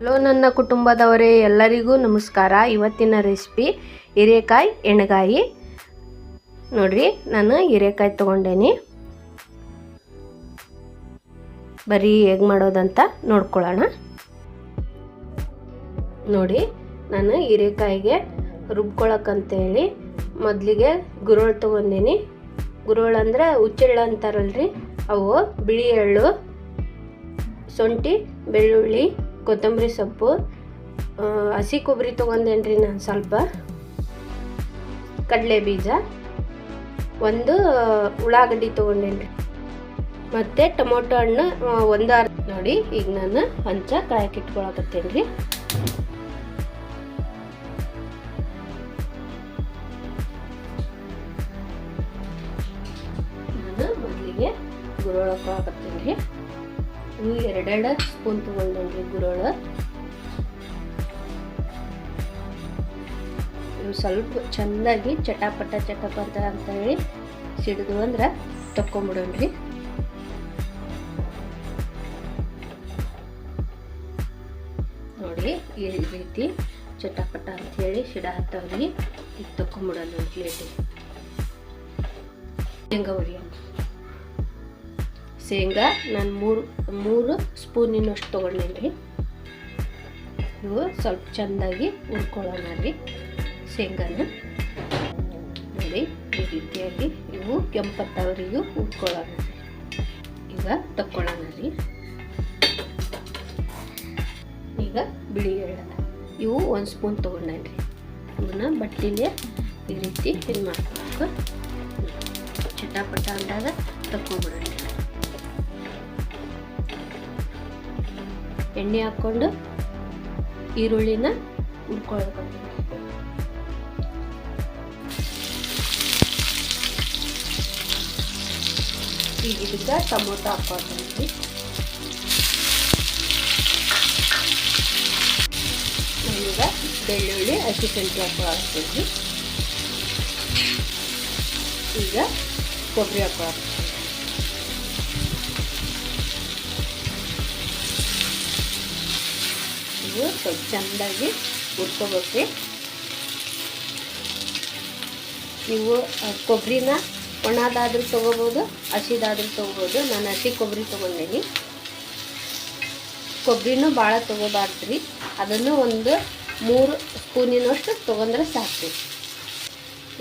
Hello ನನ್ನ ಕುಟುಂಬದವರೇ, ಎಲ್ಲರಿಗೂ ನಮಸ್ಕಾರ. ಇವತ್ತಿನ ರೆಸಿಪಿ ಹೀರೆಕಾಯಿ ಎಣ್ಗಾಯಿ. ನೋಡ್ರಿ, ನಾನು ಹೀರೆಕಾಯಿ ತೊಗೊಂಡೇನಿ. ಬರೀ ಹೇಗೆ ಮಾಡೋದಂತ ನೋಡ್ಕೊಳ್ಳೋಣ. ನೋಡಿ, ನಾನು ಹೀರೆಕಾಯಿಗೆ ರುಬ್ಕೊಳಕ್ಕಂತೇಳಿ ಮೊದಲಿಗೆ ಗುರೋಳು ತೊಗೊಂಡೇನಿ. ಗುರೋಳು ಅಂದ್ರೆ ಹುಚ್ಚೆಳ್ಳು ಅಂತಾರಲ್ರಿ. ಅವು ಬಿಳಿ ಎಳ್ಳು, ಶುಂಠಿ, ಬೆಳ್ಳುಳ್ಳಿ ಕೊತ್ತಂಬರಿ ಸೊಪ್ಪು ಹಸಿ ಕೊಬ್ಬರಿ ತೊಗೊಂಡೇನ್ರಿ ನಾನು ಸ್ವಲ್ಪ. ಕಡಲೆ ಬೀಜ, ಒಂದು ಉಳ್ಳಾಗಡ್ಡಿ ತೊಗೊಂಡೇನ್ರಿ. ಮತ್ತು ಟೊಮೊಟೊ ಹಣ್ಣು ಒಂದು ನೋಡಿ, ಈಗ ನಾನು ಹಂಚ ಕಾಯಕ್ಕೆ ರೀ ನಾನು ಮೊದಲಿಗೆ ಗುರೋಳ ಹಾಕತ್ತೇನೆ ರೀ ಇವು ಎರಡೆರಡು ಸ್ಪೂನ್ ತೊಗೊಂಡೇನ್ರಿ ಗುರೋಳ ಇವು ಸ್ವಲ್ಪ ಚೆಂದಾಗಿ ಚಟಾಪಟ ಚಟಪಟ ಅಂತ ಹೇಳಿ ಸಿಡಿದು ಅಂದ್ರೆ ತಕ್ಕೊಂಬಿಡೋಣ್ರಿ. ನೋಡಿ ಈ ರೀತಿ ಚಟಪಟ ಅಂತ ಹೇಳಿ ಸಿಡ ಹತ್ತವ್ರಿ. ಈಗ ಪ್ಲೇಟಿಗೆ ಹೆಂಗವ್ರಿ ಶೇಂಗಾ, ನಾನು ಮೂರು ಮೂರು ಸ್ಪೂನಿನಷ್ಟು ತೊಗೊಂಡೇನಿ ಇವು ಸ್ವಲ್ಪ ಚೆಂದಾಗಿ ಹುರ್ಕೊಳ್ಳೋಣ ರೀ ಶೇಂಗಾನ. ನೋಡಿ, ಈ ರೀತಿಯಾಗಿ ಇವು ಕೆಂಪತ್ತವರಿಗೂ ಹುರ್ಕೊಳ್ಳೋಣ ರೀ. ಈಗ ತಕ್ಕೊಳ್ಳೋಣ ರೀ. ಈಗ ಬಿಳಿ ಎಳ್ಳ. ಇವು ಒಂದು ಸ್ಪೂನ್ ತೊಗೊಂಡೇನಿ ಇವನ್ನ ಬಟ್ಟೆಗೆ ಈ ರೀತಿ ಇದು ಮಾಡ್ಕೊಬೇಕು. ಚಟಾಪಟ ಅಂದಾಗ ತಕ್ಕೊಂಬಿಡೋಣ. ಎಣ್ಣೆ ಹಾಕ್ಕೊಂಡು ಈರುಳ್ಳಿನ ಹುರ್ಕೊಳ್ಬೇಕು ಈಗ ಇದಕ್ಕೆ ಟೊಮೊಟೊ ಹಾಕ್ಕೊಳ್ತೀನಿ. ನಾನೀಗ ಬೆಳ್ಳುಳ್ಳಿ ಹಸಿಮೆಣಸಿ ಹಾಕೊಳ್ತೀನಿ ಈಗ ಕೊಬ್ಬರಿ ಹಾಕೊಳ್ತೀನಿ ಇವು ಸ್ವಲ್ಪ ಚೆಂದಾಗಿ ಹುರ್ಕೋಬೇಕು. ನೀವು ಕೊಬ್ಬರಿನ ಒಣದಾದ್ರೂ ತೊಗೋಬೋದು, ಹಸಿದಾದ್ರೂ ತೊಗೋಬೋದು. ನಾನು ಹಸಿ ಕೊಬ್ಬರಿ ತೊಗೊಂಡೇನಿ. ಕೊಬ್ಬರಿನೂ ಭಾಳ ತೊಗೋಬಾರ್ದು ರೀ ಅದನ್ನು ಒಂದು ಮೂರು ಸ್ಪೂನಿನಷ್ಟು ತೊಗೊಂಡ್ರೆ ಸಾಕು.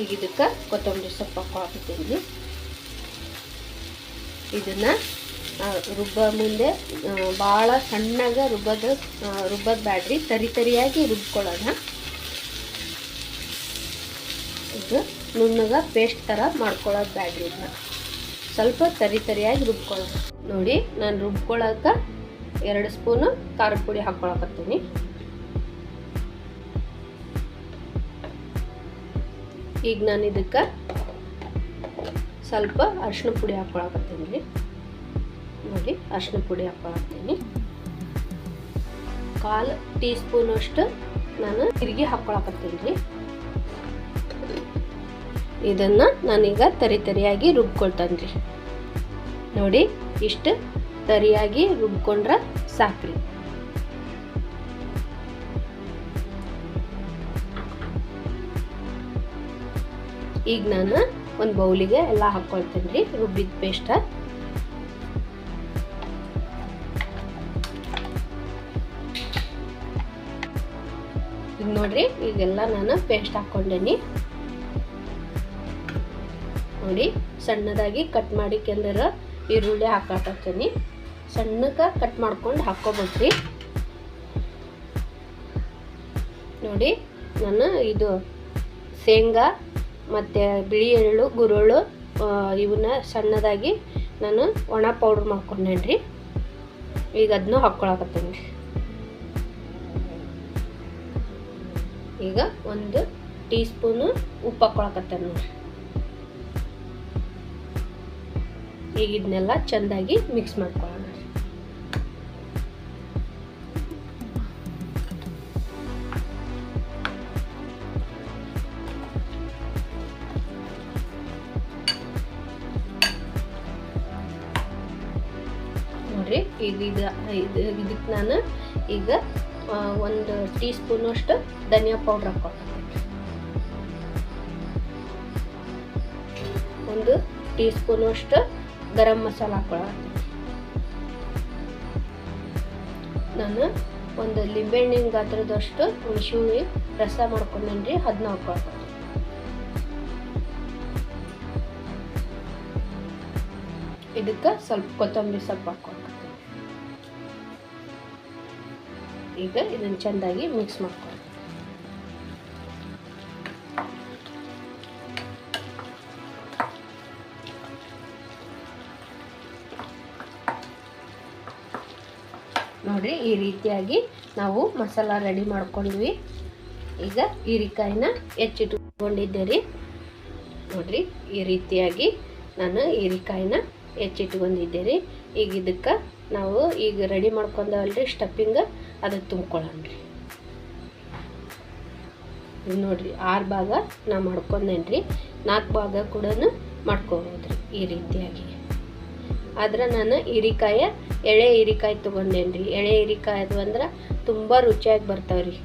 ಈಗ ಇದಕ್ಕೆ ಕೊತ್ತಂಬರಿ ಸೊಪ್ಪು ಹಾಕ್ತೀನಿ. ಇದನ್ನು ರುಬ್ಬ ಮುಂದೆ ಭಾಳ ಸಣ್ಣಗೆ ರುಬ್ಬದ ರುಬ್ಬದ ಬ್ಯಾಡ್ರಿ. ತರಿ ತರಿಯಾಗಿ ರುಬ್ಕೊಳ್ಳೋಣ. ಇದು ನುಣ್ಣಗೆ ಪೇಸ್ಟ್ ಥರ ಮಾಡ್ಕೊಳ್ಳೋದು ಬ್ಯಾಡ್ರಿ ಇದನ್ನ. ಸ್ವಲ್ಪ ತರಿ ತರಿಯಾಗಿ ರುಬ್ಕೊಳ್ಳೋಣ. ನೋಡಿ, ನಾನು ರುಬ್ಕೊಳ್ಳೋಕೆ ಎರಡು ಸ್ಪೂನು ಖಾರದ ಪುಡಿ ಹಾಕ್ಕೊಳಕತ್ತೀನಿ ಈಗ ನಾನು ಇದಕ್ಕೆ ಸ್ವಲ್ಪ ಅರಿಶಿನ ಪುಡಿ ಹಾಕ್ಕೊಳಕತ್ತೀನಿ ನೋಡಿ ಅರಿಶಿನ ಪುಡಿ ಹಾಕ್ಕೊಳತ್ತೀನಿ ಕಾಲು ಟೀ ಸ್ಪೂನಷ್ಟು ನಾನು ತಿರುಗಿ ಹಾಕ್ಕೊಳಕತ್ತೀನಿ ರೀ ಇದನ್ನು ನಾನೀಗ ತರಿ ತರಿಯಾಗಿ ರುಬ್ಕೊಳ್ತಾನೆ ರೀ ನೋಡಿ, ಇಷ್ಟು ತರಿಯಾಗಿ ರುಬ್ಕೊಂಡ್ರೆ ಸಾಕ್ರಿ. ಈಗ ನಾನು ಒಂದು ಬೌಲಿಗೆ ಎಲ್ಲ ಹಾಕ್ಕೊಳ್ತೇನೆ ರೀ ರುಬ್ಬಿದ ಪೇಸ್ಟ ನೋಡ್ರಿ, ಈಗೆಲ್ಲ ನಾನು ಪೇಸ್ಟ್ ಹಾಕ್ಕೊಂಡೇನಿ. ನೋಡಿ, ಸಣ್ಣದಾಗಿ ಕಟ್ ಮಾಡಿ ಕೆಂದರ ಈರುಳ್ಳಿ ಹಾಕಾಕತ್ತೀನಿ ಸಣ್ಣಕ್ಕೆ ಕಟ್ ಮಾಡ್ಕೊಂಡು ಹಾಕ್ಕೊಬೇಕ್ರಿ. ನೋಡಿ, ನಾನು ಇದು ಶೇಂಗಾ ಮತ್ತು ಬಿಳಿ ಎಳ್ಳು ಗುರುಳು ಇವನ್ನ ಸಣ್ಣದಾಗಿ ನಾನು ಒಣ ಪೌಡ್ರ್ ಮಾಡ್ಕೊಂಡೇನ್ರಿ. ಈಗ ಅದನ್ನು ಹಾಕ್ಕೊಳಕತ್ತೀನಿ. ಈಗ ಒಂದು ಟೀ ಸ್ಪೂನು ಉಪ್ಪು ಹಾಕೊಳಕತ್ತೇನೆ ನೋಡ್ರಿ. ಈಗ ಇದನ್ನೆಲ್ಲ ಚೆಂದಾಗಿ ಮಿಕ್ಸ್ ಮಾಡ್ಕೊಳ್ಳೋಣ. ನೋಡ್ರಿ ಈಗ ಇದು ಇದು ಇದಕ್ಕೆ ನಾನು ಈಗ ಒಂದು ಟೀ ಸ್ಪೂನಷ್ಟು ಧನಿಯಾ ಪೌಡ್ರ್ ಹಾಕ್ಕೊಳ್ತೀನಿ. ಒಂದು ಟೀ ಸ್ಪೂನಷ್ಟು ಗರಂ ಮಸಾಲ ಹಾಕ್ಕೊಳತ್ತೀನಿ ನಾನು ಒಂದು ಲಿಂಬೆಹಣ್ಣಿನ ಗಾತ್ರದಷ್ಟು ಹುಣಸೆ ರಸ ಮಾಡ್ಕೊಂಡೇನ್ರಿ ಅದನ್ನ ಹಾಕ್ಕೊಳ್ತೀನಿ. ಇದಕ್ಕೆ ಸ್ವಲ್ಪ ಕೊತ್ತಂಬರಿ ಸೊಪ್ಪು ಹಾಕ್ಕೊಳ್ತೀನಿ. ಈಗ ಇದನ್ನು ಚೆಂದಾಗಿ ಮಿಕ್ಸ್ ಮಾಡ್ಕೊಳ್ಳಿ ನೋಡ್ರಿ, ಈ ರೀತಿಯಾಗಿ ನಾವು ಮಸಾಲ ರೆಡಿ ಮಾಡ್ಕೊಂಡ್ವಿ. ಈಗ ಹೀರಿಕಾಯಿನ ಹೆಚ್ಚಿಟ್ಕೊಂಡಿದ್ದೆ ರೀ ನೋಡ್ರಿ, ಈ ರೀತಿಯಾಗಿ ನಾನು ಹೀರಿಕಾಯಿನ ಹೆಚ್ಚಿಟ್ಕೊಂಡಿದ್ದೆ ರೀ ಈಗ ಇದಕ್ಕೆ ನಾವು ಈಗ ರೆಡಿ ಮಾಡ್ಕೊಂಡವಲ್ರಿ ಸ್ಟಫಿಂಗ್ ಅದು ತುಂಬ್ಕೊಳ್ಳೋಣ ರೀ. ನೋಡಿರಿ, ಆರು ಭಾಗ ನಾ ಮಾಡ್ಕೊಂಡೇನು ರೀ. ನಾಲ್ಕು ಭಾಗ ಕೂಡ ಮಾಡ್ಕೊಬೋದು ಈ ರೀತಿಯಾಗಿ. ಆದ್ರೆ ನಾನು ಹೀರಿಕಾಯ, ಎಳೆ ಹೀರಿಕಾಯಿ ತೊಗೊಂಡೇನು ರೀ. ಎಳೆ ಹೀರಿಕಾಯಿ ಅದು ಅಂದ್ರೆ ತುಂಬ ರುಚಿಯಾಗಿ ಬರ್ತಾವೆ ರೀ.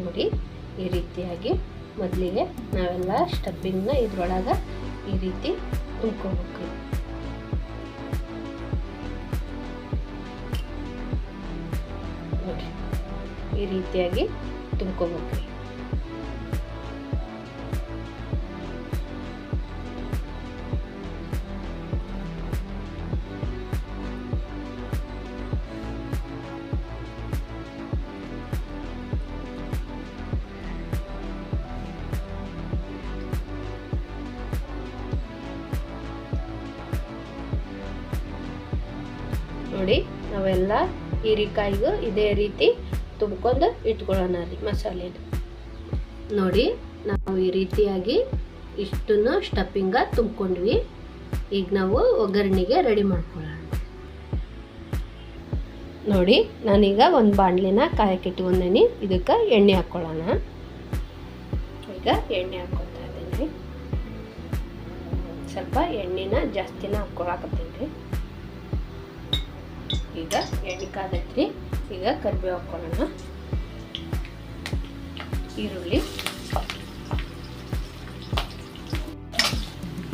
ನೋಡಿ, ಈ ರೀತಿಯಾಗಿ ಮೊದಲಿಗೆ ನಾವೆಲ್ಲ ಸ್ಟಬ್ಬಿಂಗ್ನ ಇದ್ರೊಳಗೆ ಈ ರೀತಿ ತುಂಬ್ಕೋಬೇಕು. ಈ ರೀತಿಯಾಗಿ ತುಂಬ್ಕೋಬೇಕು ನೋಡಿ ನಾವೆಲ್ಲ ಹೀರಿಕಾಯಿಗೂ ಇದೇ ರೀತಿ ತುಂಬ್ಕೊಂಡು ಇಟ್ಕೊಳ್ಳೋಣ ರೀ ಮಸಾಲೆನ ನೋಡಿ, ನಾವು ಈ ರೀತಿಯಾಗಿ ಇಷ್ಟನ್ನು ಸ್ಟಫಿಂಗ ತುಂಬ್ಕೊಂಡ್ವಿ. ಈಗ ನಾವು ಒಗ್ಗರಣೆಗೆ ರೆಡಿ ಮಾಡ್ಕೊಳ್ಳೋಣ. ನೋಡಿ, ನಾನೀಗ ಒಂದು ಬಾಣಲಿನ ಕಾಯಕ್ಕೆ ಇಟ್ಕೊಂಡೇನಿ ಇದಕ್ಕೆ ಎಣ್ಣೆ ಹಾಕ್ಕೊಳ್ಳೋಣ. ಈಗ ಎಣ್ಣೆ ಹಾಕ್ಕೊಳ್ತಾ ಇದ್ದೀನಿ. ಸ್ವಲ್ಪ ಎಣ್ಣೆನ ಜಾಸ್ತಿನ ಹಾಕ್ಕೊಳಕತ್ತೀನಿ. ರೀ ಈಗ ಎಣ್ಣೆ ಕಾದೈತ್ರಿ ಈಗ ಕರಿಬೇವು ಹಾಕೋಣ ಈರುಳ್ಳಿ.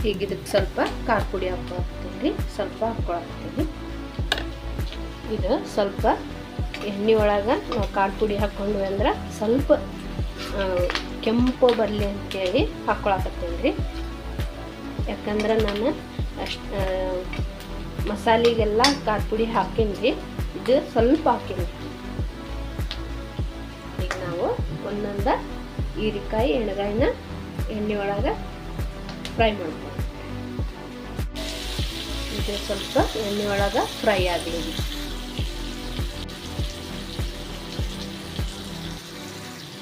ಈಗ ಇದಕ್ಕೆ ಸ್ವಲ್ಪ ಖಾರ ಪುಡಿ ಹಾಕ್ಕೊಳ್ತೀನಿ ಸ್ವಲ್ಪ ಹಾಕ್ಕೊಳತ್ತೀನಿ ಇದು ಸ್ವಲ್ಪ ಎಣ್ಣೆ ಒಳಗೆ ನಾವು ಖಾರ ಪುಡಿ ಹಾಕ್ಕೊಂಡ್ವಿ ಅಂದ್ರೆ ಸ್ವಲ್ಪ ಕೆಂಪು ಬರಲಿ ಅಂತೇಳಿ ಹಾಕ್ಕೊಳಕತ್ತೀನಿ ರೀ. ಯಾಕಂದ್ರೆ ನಾನು ಅಷ್ಟು ಮಸಾಲೆಗೆಲ್ಲ ಖಾರ ಪುಡಿ ಹಾಕೀನಿ ರೀ ಇದು ಸ್ವಲ್ಪ ಹಾಕೀನಿ ಈಗ ನಾವು ಒಂದೊಂದ ಹೀರಿಕಾಯಿ, ಎಣ್ಗಾಯಿನ ಎಣ್ಣೆ ಒಳಗೆ ಫ್ರೈ ಮಾಡ್ತೀವಿ ಇದು ಸ್ವಲ್ಪ ಎಣ್ಣೆ ಒಳಗೆ ಫ್ರೈ ಆಗಲಿ.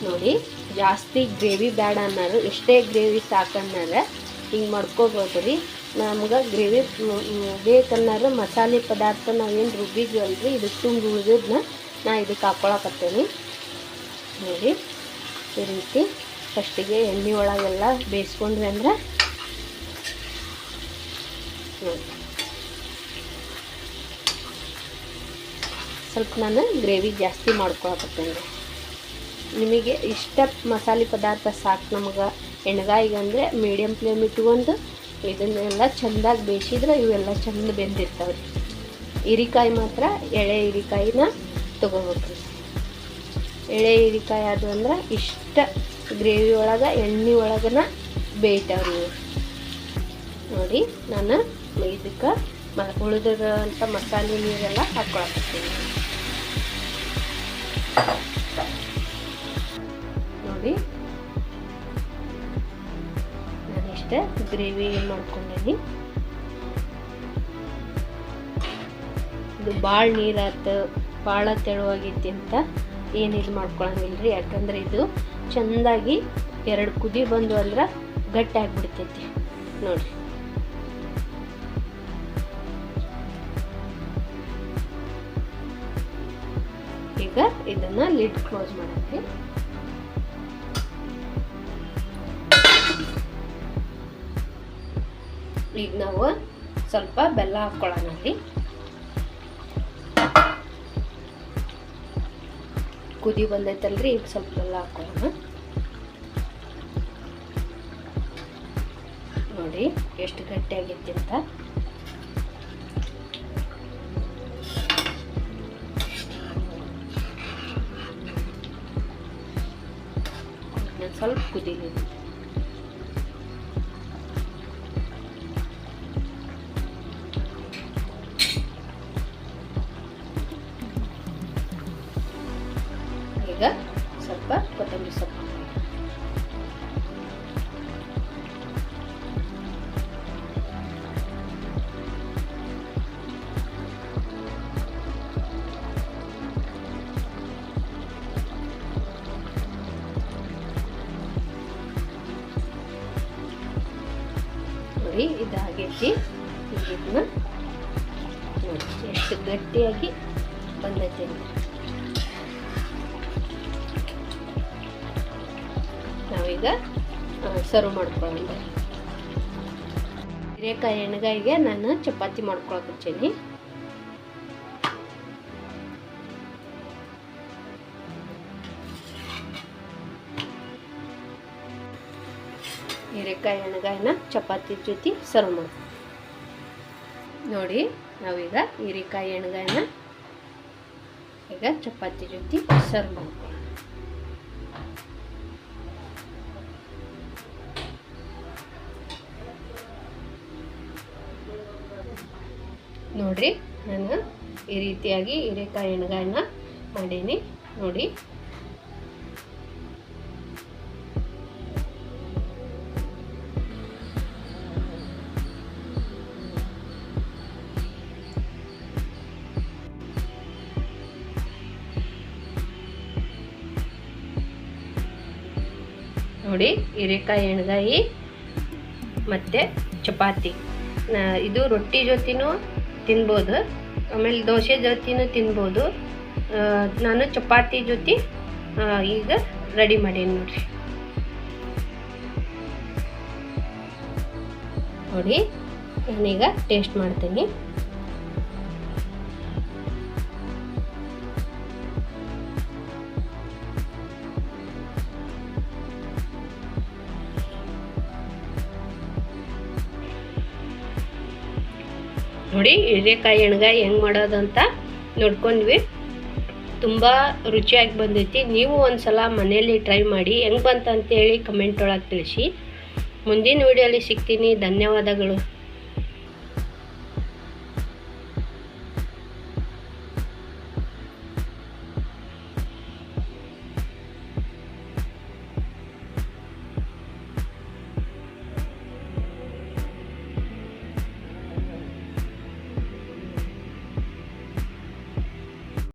ನೋಡಿ, ಜಾಸ್ತಿ ಗ್ರೇವಿ ಬೇಡ ಅನ್ನೋರು, ಇಷ್ಟೇ ಗ್ರೇವಿ ಸಾಕನ್ನಾರ ಹಿಂಗೆ ಮಾಡ್ಕೋಬೋದು ರೀ ನಮ್ಗೆ ಗ್ರೇವಿ ಬೇಕನ್ನಾರ ಮಸಾಲೆ ಪದಾರ್ಥ ನಾವೇನು ರುಬ್ಬಿದ್ವಲ್ರಿ ಇದಕ್ಕೆ ತುಂಬ ಉಳಿದಿದ್ನ ನಾ ಇದಕ್ಕೆ ಹಾಕ್ಕೊಳಕತ್ತೇನೆ ನೋಡಿ, ಈ ರೀತಿ ಫಸ್ಟಿಗೆ ಎಣ್ಣೆ ಒಳಗೆಲ್ಲ ಬೇಯಿಸ್ಕೊಂಡ್ವಿ ಅಂದ್ರೆ ಸ್ವಲ್ಪ ನಾನು ಗ್ರೇವಿ ಜಾಸ್ತಿ ಮಾಡ್ಕೊಳಕತ್ತೇನೆ. ನಿಮಗೆ ಇಷ್ಟ ಮಸಾಲೆ ಪದಾರ್ಥ ಸಾಕು ನಮಗೆ. ಎಣ್ಗಾಯಿಗೆ ಅಂದರೆ ಮೀಡಿಯಮ್ ಫ್ಲೇಮ್ ಇಟ್ಕೊಂಡು ಇದನ್ನೆಲ್ಲ ಚೆಂದಾಗಿ ಬೇಯಿಸಿದ್ರೆ ಇವೆಲ್ಲ ಚೆಂದ ಬೆಂದಿರ್ತಾವೆ ರೀ ಹೀರಿಕಾಯಿ ಮಾತ್ರ ಎಳೆ ಹೀರಿಕಾಯಿನ ತೊಗೋಬೇಕು ಎಳೆ ಹೀರಿಕಾಯಿ ಅದು ಅಂದ್ರೆ ಇಷ್ಟ ಗ್ರೇವಿ ಒಳಗೆ, ಎಣ್ಣೆ ಒಳಗನ ಬೇಯ್ತಾವ್ರಿ ನೀವು ನೋಡಿ, ನಾನು ಇದಕ್ಕೆ ಮ ಮಸಾಲೆ ನೀರೆಲ್ಲ ಹಾಕ್ಕೊಳಕತ್ತೀನಿ ನೋಡಿ ನಾನಿಷ್ಟೇ ಗ್ರೇವಿ ಮಾಡ್ಕೊಂಡೀನಿ. ಇದು ಭಾಳ ನೀರಾತು ಭಾಳ ತೆಳುವಾಗೈತಿ ಅಂತ ಏನು ಇದು ಮಾಡ್ಕೊಳಂಗಿಲ್ಲ ರೀ ಯಾಕಂದ್ರೆ ಇದು ಚೆಂದಾಗಿ ಎರಡು ಕುದಿ ಬಂದು ಅಂದ್ರೆ ಗಟ್ಟಿ ಆಗಿಬಿಡ್ತೈತಿ. ನೋಡಿರಿ. ಈಗ ಇದನ್ನ ಲಿಡ್ ಕ್ಲೋಸ್ ಮಾಡಕ್ಕೆ ಈಗ ನಾವು ಸ್ವಲ್ಪ ಬೆಲ್ಲ ಹಾಕ್ಕೊಳ್ಳೋಣ ಇಲ್ಲಿ. ಕುದಿ ಬಂದೈತಲ್ರಿ, ಈಗ ಸ್ವಲ್ಪ ಬೆಲ್ಲ ಹಾಕ್ಕೊಳ್ಳೋಣ ನೋಡಿ, ಎಷ್ಟು ಗಟ್ಟಿಯಾಗಿತ್ತು ಅಂತ. ಸ್ವಲ್ಪ ಕುದಿಲಿ ನೋಡಿ, ಇದಾಗೈತಿ. ಇದನ್ನ ನೋಡಿ, ಎಷ್ಟು ಗಟ್ಟಿಯಾಗಿ ಬಂದೈತಿ. ನಾವೀಗ ಸರ್ವ್ ಮಾಡ್ಕೊಳ್ಳೋಣ. ಹೀರೆಕಾಯಿ ಎಣ್ಗಾಯಿಗೆ ನಾನು ಚಪಾತಿ ಮಾಡ್ಕೊಳಕ್ಕೆ ಹಚ್ಚೀನಿ. ಹೀರೆಕಾಯಿ ಎಣ್ಗಾಯಿನ ಚಪಾತಿ ಜೊತೆ ಸರ್ವ್ ಮಾಡಿ ನೋಡಿ, ನಾವೀಗ ಹೀರೆಕಾಯಿ ಎಣ್ಗಾಯನ್ನ ಈಗ ಚಪಾತಿ ಜೊತೆ ಸರ್ವ್ ಮಾಡ್ಕೊಳ್ಳೋಣ ನೋಡ್ರಿ, ನಾನು ಈ ರೀತಿಯಾಗಿ ಹೀರೆಕಾಯಿ ಎಣ್ಗಾಯನ್ನ ಮಾಡೀನಿ. ನೋಡಿ ನೋಡಿ ಹೀರೆಕಾಯಿ, ಎಣ್ಗಾಯಿ, ಮತ್ತು ಚಪಾತಿ. ಇದು ರೊಟ್ಟಿ ಜೊತೆನೂ ತಿನ್ಬೋದು. ಆಮೇಲೆ ದೋಸೆ ಜೊತೆನೂ ತಿನ್ಬೋದು. ನಾನು ಚಪಾತಿ ಜೊತೆ ಈಗ ರೆಡಿ ಮಾಡೀನಿ ನೋಡಿರಿ. ನೋಡಿ, ನಾನೀಗ ಟೇಸ್ಟ್ ಮಾಡ್ತೀನಿ. ನೋಡಿ ಹೀರೆಕಾಯಿ ಎಣ್ಗಾಯಿ ಹೆಂಗೆ ಮಾಡೋದಂತ ನೋಡ್ಕೊಂಡ್ವಿ. ತುಂಬ ರುಚಿಯಾಗಿ ಬಂದೈತಿ. ನೀವು ಒಂದ್ಸಲ ಮನೆಯಲ್ಲಿ ಟ್ರೈ ಮಾಡಿ ಹೆಂಗೆ ಬಂತಂತೇಳಿ ಕಮೆಂಟ್ ಒಳಗೆ ತಿಳಿಸಿ. ಮುಂದಿನ ವಿಡಿಯೋಲಿ ಸಿಗ್ತೀನಿ. ಧನ್ಯವಾದಗಳು.